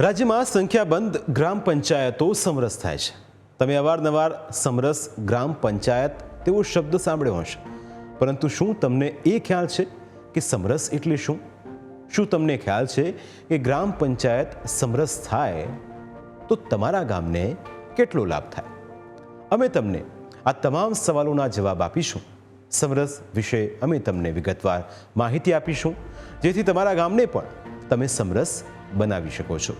રાજ્યમાં સંખ્યાબંધ ગ્રામ પંચાયતો સમરસ થાય છે. તમે અવારનવાર સમરસ ગ્રામ પંચાયત તેવો શબ્દ સાંભળ્યો હશે. પરંતુ શું તમને એ ખ્યાલ છે કે સમરસ એટલે શું? શું તમને ખ્યાલ છે કે ગ્રામ પંચાયત સમરસ થાય તો તમારા ગામને કેટલો લાભ થાય? અમે તમને આ તમામ સવાલોના જવાબ આપીશું. સમરસ વિશે અમે તમને વિગતવાર માહિતી આપીશું. જેથી તમારા ગામને પણ તમે સમરસ બનાવી શકો છો.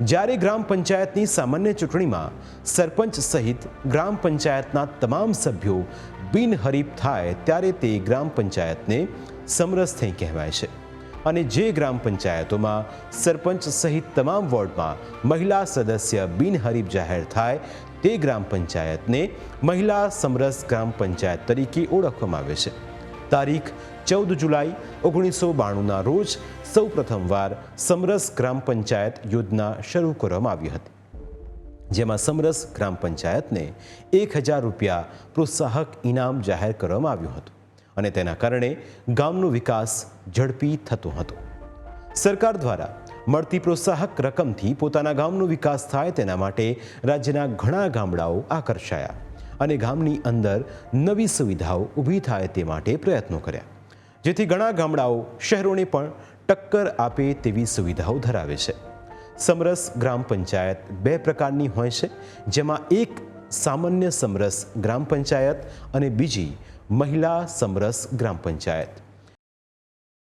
જ્યારે ગ્રામ પંચાયતની સામાન્ય ચૂંટણીમાં સરપંચ સહિત ગ્રામ પંચાયતના તમામ સભ્યો બિનહરીફ થાય ત્યારે તે ગ્રામ પંચાયતને સમરસ થઈ કહેવાય છે. અને જે ગ્રામ પંચાયતોમાં સરપંચ સહિત તમામ વોર્ડમાં મહિલા સદસ્ય બિનહરીફ જાહેર થાય, તે ગ્રામ પંચાયતને મહિલા સમરસ ગ્રામ પંચાયત તરીકે ઓળખવામાં આવે છે. તારીખ ચૌદ જુલાઈ ઓગણીસો બાણુંના રોજ સૌ પ્રથમવાર સમરસ ગ્રામ પંચાયત યોજના શરૂ કરવામાં આવી હતી. જેમાં સમરસ ગ્રામ પંચાયતને એક હજાર રૂપિયા પ્રોત્સાહક ઇનામ જાહેર કરવામાં આવ્યું હતું અને તેના કારણે ગામનો વિકાસ ઝડપી થતો હતો. સરકાર દ્વારા મળતી પ્રોત્સાહક રકમથી પોતાના ગામનો વિકાસ થાય તેના માટે રાજ્યના ઘણા ગામડાઓ આકર્ષાયા. અને ગામની અંદર નવી સુવિધાઓ ઊભી થાય તે માટે પ્રયત્નો કર્યા. જેથી ઘણા ગામડાઓ શહેરોને પણ ટક્કર આપે તેવી સુવિધાઓ ધરાવે છે. સમરસ ગ્રામ પંચાયત બે પ્રકારની હોય છે, જેમાં એક સામાન્ય સમરસ ગ્રામ પંચાયત અને બીજી મહિલા સમરસ ગ્રામ પંચાયત.